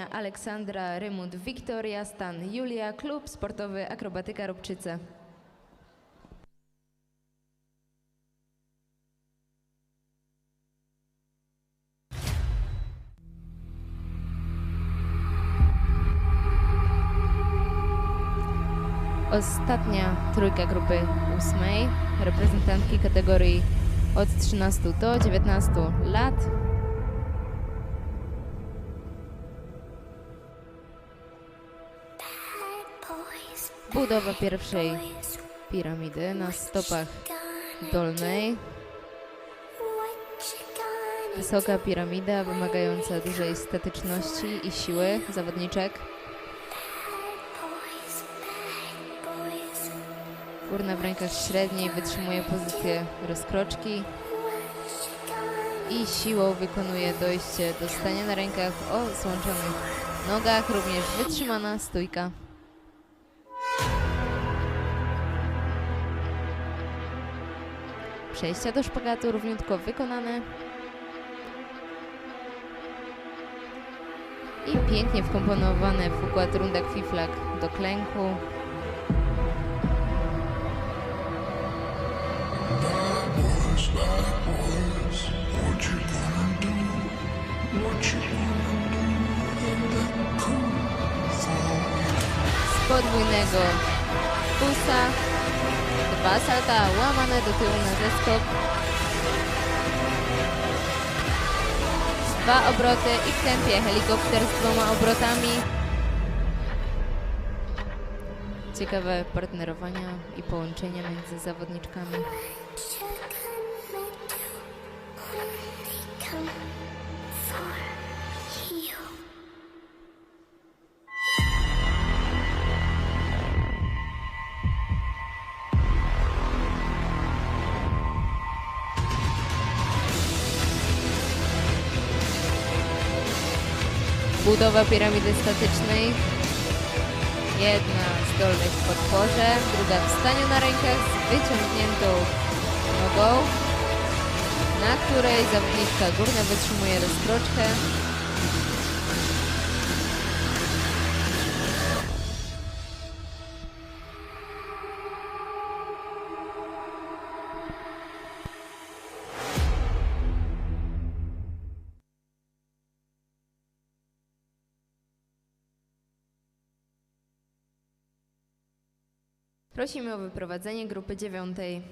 Aleksandra Rymut Wiktoria, stan Julia, klub sportowy Akrobatyka Robczyce. Ostatnia trójka grupy ósmej, reprezentantki kategorii od 13 do 19 lat. Budowa pierwszej piramidy na stopach dolnej. Wysoka piramida wymagająca dużej statyczności i siły zawodniczek. Górna w rękach średniej wytrzymuje pozycję rozkroczki i siłą wykonuje dojście do stania na rękach o złączonych nogach, również wytrzymana stójka. Przejścia do szpagatu równiutko wykonane. I pięknie wkomponowane w układ runda kwiflak do klęku. z podwójnego busa, dwa salta łamane do tyłu na zeskok, dwa obroty i w tempie helikopter z dwoma obrotami. Ciekawe partnerowania i połączenia między zawodniczkami. Budowa piramidy statycznej. Jedna z dolnych w podporze, druga w staniu na rękach z wyciągniętą nogą, na której zawodniczka górna wytrzymuje rozkroczkę. Prosimy o wyprowadzenie grupy dziewiątej.